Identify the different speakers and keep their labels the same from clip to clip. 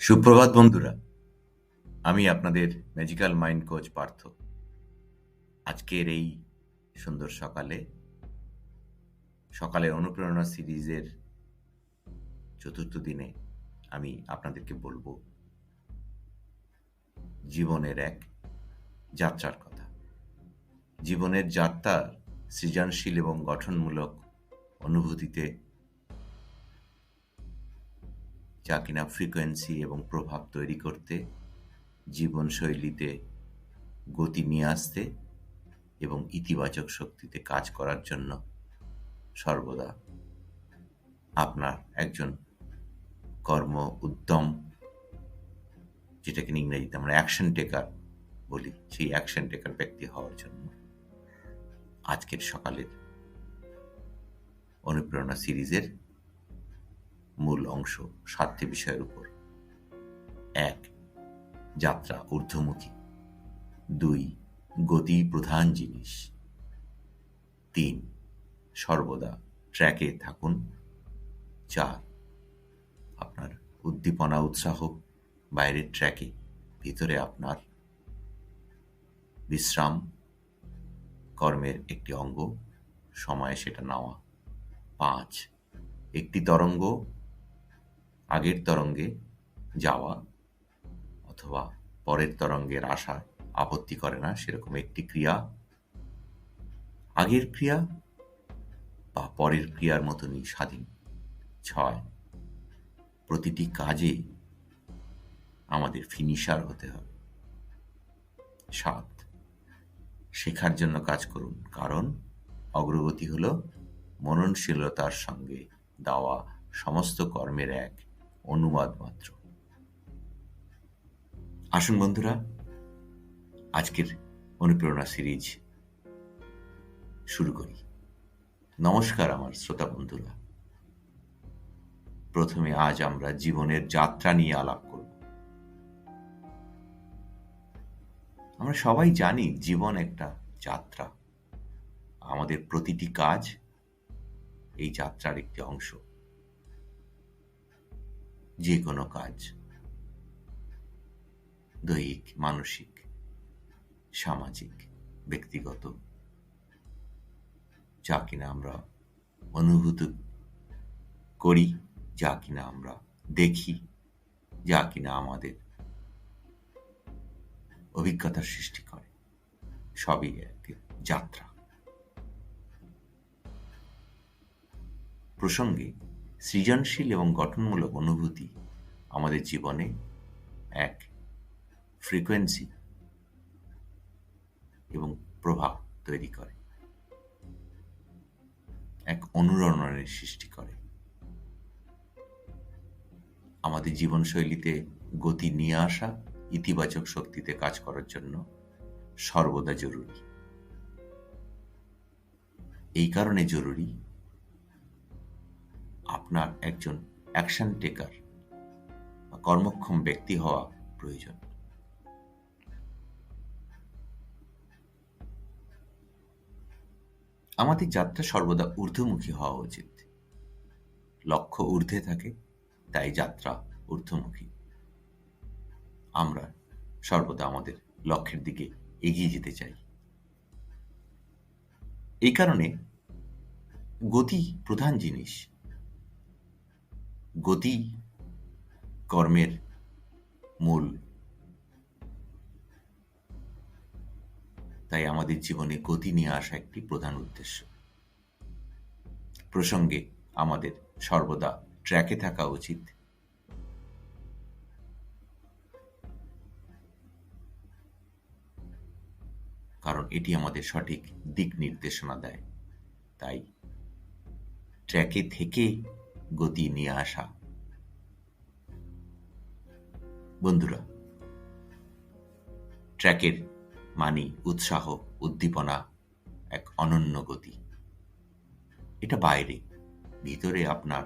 Speaker 1: সুপ্রভাত বন্ধুরা, আমি আপনাদের ম্যাজিক্যাল মাইন্ড কোচ পার্থ। আজকের এই সুন্দর সকালে, সকালের অনুপ্রেরণা সিরিজের চতুর্থ দিনে আমি আপনাদেরকে বলব, জীবনের এক যাত্রার কথা। জীবনের যাত্রার সৃজনশীল এবং গঠনমূলক অনুভূতিতে যা কিনা ফ্রিকোয়েন্সি এবং প্রভাব তৈরি করতে, জীবনশৈলীতে গতি নিয়ে আসতে এবং ইতিবাচক শক্তিতে কাজ করার জন্য সর্বদা আপনার একজন কর্ম উদ্যম, যেটাকে ইংরেজিতে আমরা অ্যাকশন টেকার বলি, সেই অ্যাকশন টেকার ব্যক্তি হওয়ার জন্য আজকের সকালের অনুপ্রেরণা সিরিজের মূল অংশ সাতটি বিষয়ের উপর। এক, যাত্রা ঊর্ধ্বমুখী। দুই, গতি প্রধান জিনিস। তিন, সর্বদা ট্র্যাকে থাকুন। চার, আপনার উদ্দীপনা উৎসাহ বাইরের ট্র্যাকে, ভিতরে আপনার বিশ্রাম কর্মের একটি অঙ্গ, সময়ে সেটা নেওয়া। পাঁচ, একটি তরঙ্গ আগের তরঙ্গে যাওয়া অথবা পরের তরঙ্গের আশা আপত্তি করে না, সেরকম একটি ক্রিয়া। আগের ক্রিয়া বা পরের ক্রিয়ার মতনই স্বাধীন। ছয়, প্রতিটি কাজে আমাদের ফিনিশার হতে হবে। সাত, শেখার জন্য কাজ করুন, কারণ অগ্রগতি হল মননশীলতার সঙ্গে দেওয়া সমস্ত কর্মের এক অনুবাদ মাত্র। আসুন বন্ধুরা, আজকের অনুপ্রেরণা সিরিজ শুরু করি। নমস্কার আমার শ্রোতা বন্ধুরা। প্রথমে আজ আমরা জীবনের যাত্রা নিয়ে আলাপ করব। আমরা সবাই জানি জীবন একটা যাত্রা। আমাদের প্রতিটি কাজ এই যাত্রার একটি অংশ। যে কোনো কাজ। দৈহিক, মানসিক, সামাজিক, ব্যক্তিগত। যা কিনা আমরা অনুভূত করি, যা কিনা আমরা দেখি, যা কিনা আমাদের অভিজ্ঞতার সৃষ্টি করে। সবই এক যাত্রা। প্রসঙ্গে সৃজনশীল এবং গঠনমূলক অনুভূতি আমাদের জীবনে এক ফ্রিকোয়েন্সি এবং প্রভাব তৈরি করে। এক অনুরণনের সৃষ্টি করে। আমাদের জীবনশৈলীতে গতি নিয়ে আসা ইতিবাচক শক্তিতে কাজ করার জন্য সর্বদা জরুরি। এই কারণে জরুরি আপনার একজন অ্যাকশন টেকার বা কর্মক্ষম ব্যক্তি হওয়া প্রয়োজন। আমাদের যাত্রা সর্বদা ঊর্ধ্বমুখী হওয়া উচিত। লক্ষ্য ঊর্ধ্বে থাকে, তাই যাত্রা ঊর্ধ্বমুখী। আমরা সর্বদা আমাদের লক্ষ্যের দিকে এগিয়ে যেতে চাই। এই কারণে গতি প্রধান জিনিস গতি কর্মের মূল। তাই আমাদের জীবনে গতি নিয়ে আসা একটি প্রধান উদ্দেশ্য। প্রসঙ্গে আমাদের সর্বদা ট্র্যাকে থাকা উচিত। কারণ এটি আমাদের সঠিক দিক নির্দেশনা দেয়। তাই ট্র্যাকে থেকে গতি নিয়ে আসা। বন্ধুরা, ট্র্যাকের মানি উৎসাহ, উদ্দীপনা এক অনন্য গতি। এটা বাইরে, ভিতরে আপনার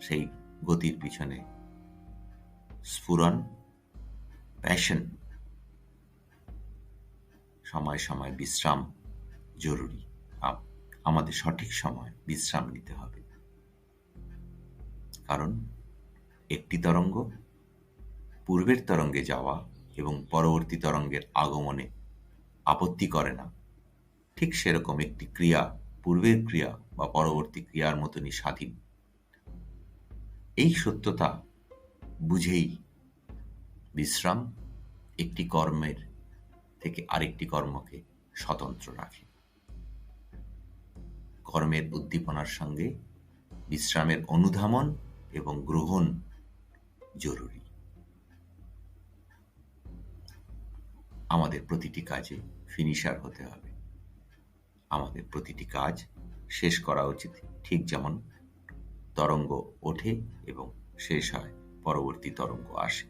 Speaker 1: সেই গতির পিছনে স্ফুরন প্যাশন, সময় সময় বিশ্রাম জরুরি। আমাদের সঠিক সময় বিশ্রাম নিতে হবে। কারণ একটি তরঙ্গ পূর্বের তরঙ্গে যাওয়া এবং পরবর্তী তরঙ্গের আগমনে আপত্তি করে না। ঠিক সেরকম একটি ক্রিয়া পূর্বের ক্রিয়া বা পরবর্তী ক্রিয়ার মতনই স্বাধীন। এই সত্যতা বুঝেই বিশ্রাম একটি কর্মের থেকে আরেকটি কর্মকে স্বতন্ত্র রাখে। কর্মের উদ্দীপনার সঙ্গে বিশ্রামের অনুধাবন এবং গ্রহণ জরুরি। আমাদের প্রতিটি কাজে ফিনিশার হতে হবে। আমাদের প্রতিটি কাজ শেষ করা উচিত, ঠিক যেমন তরঙ্গ ওঠে এবং শেষ হয়, পরবর্তী তরঙ্গ আসে।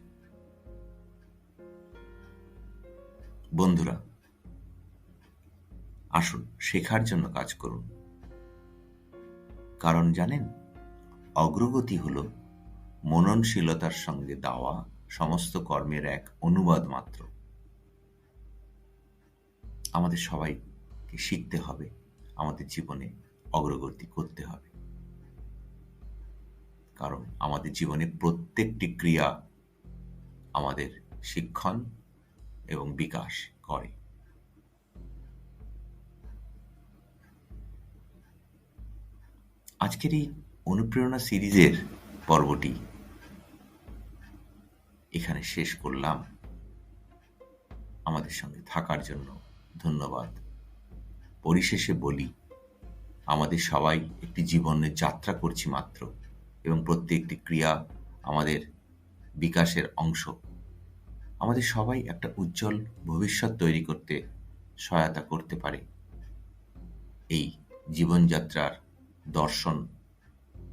Speaker 1: বন্ধুরা, আসুন শেখার জন্য কাজ করুন। কারণ জানেন অগ্রগতি হল মননশীলতার সঙ্গে দেওয়া সমস্ত কর্মের এক অনুবাদ মাত্র। আমাদের সবাইকে শিখতে হবে, আমাদের জীবনে অগ্রগতি করতে হবে। কারণ আমাদের জীবনে প্রত্যেকটি ক্রিয়া আমাদের শিক্ষণ এবং বিকাশ করে। আজকের এই অনুপ্রেরণা সিরিজের পর্বটি এখানে শেষ করলাম। আমাদের সঙ্গে থাকার জন্য ধন্যবাদ। পরিশেষে বলি, আমাদের সবাই একটি জীবনের যাত্রা করছি মাত্র এবং প্রত্যেকটি ক্রিয়া আমাদের বিকাশের অংশ। আমাদের সবাই একটা উজ্জ্বল ভবিষ্যৎ তৈরি করতে সহায়তা করতে পারে। এই জীবনযাত্রার দর্শন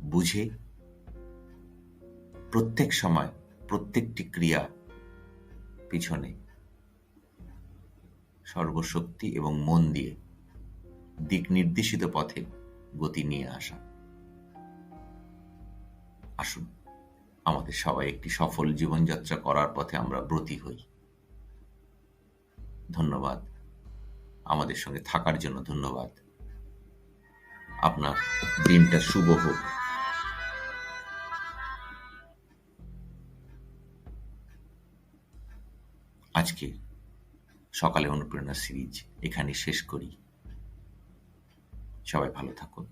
Speaker 1: বুঝে প্রত্যেক সময় প্রত্যেকটি ক্রিয়া পিছনে সর্বশক্তি এবং মন দিয়ে দিক নির্দেশিত পথে গতি নিয়ে আসা। আসুন, আমাদের সবাই একটি সফল জীবনযাত্রা করার পথে আমরা ব্রতী হই। ধন্যবাদ। আমাদের সঙ্গে থাকার জন্য ধন্যবাদ। আপনার দিনটা শুভ হোক। আজকে সকালে অনুপ্রেরণা সিরিজ এখানে শেষ করি। সবাই ভালো থাকুন।